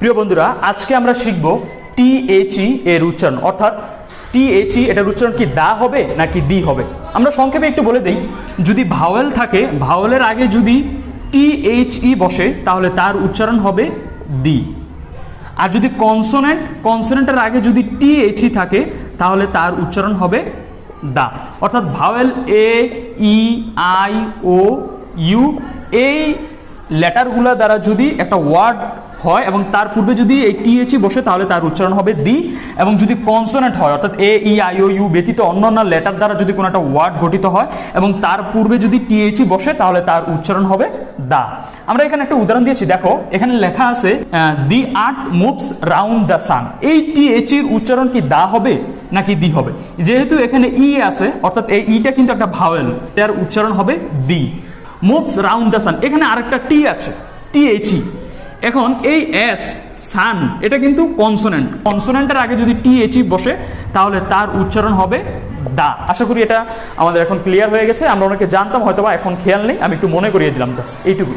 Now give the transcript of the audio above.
প্রিয় বন্ধুরা, আজকে আমরা শিখব টি এইচ এর উচ্চারণ। অর্থাৎ টি এইচ এটার উচ্চারণ কি দা হবে নাকি দি হবে? আমরা সংক্ষেপে একটু বলে দিই, যদি ভাওয়েল থাকে, ভাওয়েলের আগে যদি টি এইচ ই বসে, তাহলে তার উচ্চারণ হবে দি। আর যদি কনসোনেন্ট কনসোনেন্টের আগে যদি টি এইচ ই থাকে, তাহলে তার উচ্চারণ হবে দা। অর্থাৎ vowel A, E, I, O, U, এই লেটারগুলো দ্বারা যদি একটা ওয়ার্ড হয় এবং তার পূর্বে যদি এই টিএচই বসে, তাহলে তার উচ্চারণ হবে দি। এবং যদি কনসোনেন্ট হয়, অর্থাৎ এ, ই, আই, ও, ইউ ব্যতীত অন্যান্য লেটার দ্বারা যদি কোনো একটা ওয়ার্ড গঠিত হয়, এবং তার পূর্বে যদি টিএচই বসে, তাহলে তার উচ্চারণ হবে দা। আমরা এখানে একটা উদাহরণ দিয়েছি, দেখো, এখানে লেখা আছে the earth moves round the sun. এই টিএচির উচ্চারণ কি দা হবে, নাকি দি হবে? যেহেতু এখানে ই আছে, অর্থাৎ এই ইটা কিন্তু একটা ভাওয়েল তার উচ্চারণ হবে the. Moves round the sun. এখানে আরেকটা টি আছে টিএচই এখন এই এস সান এটা কিন্তু কনসোনেন্ট কনসোনেন্টের আগে যদি টিএচই বসে, তাহলে তার উচ্চারণ হবে দা। আশা করি এটা আমাদের এখন ক্লিয়ার হয়ে গেছে। আমরা অনেকে জানতাম হয়তো বা এখন খেয়াল নেই। আমি একটু মনে করিয়ে দিলাম, জাস্ট এইটুকু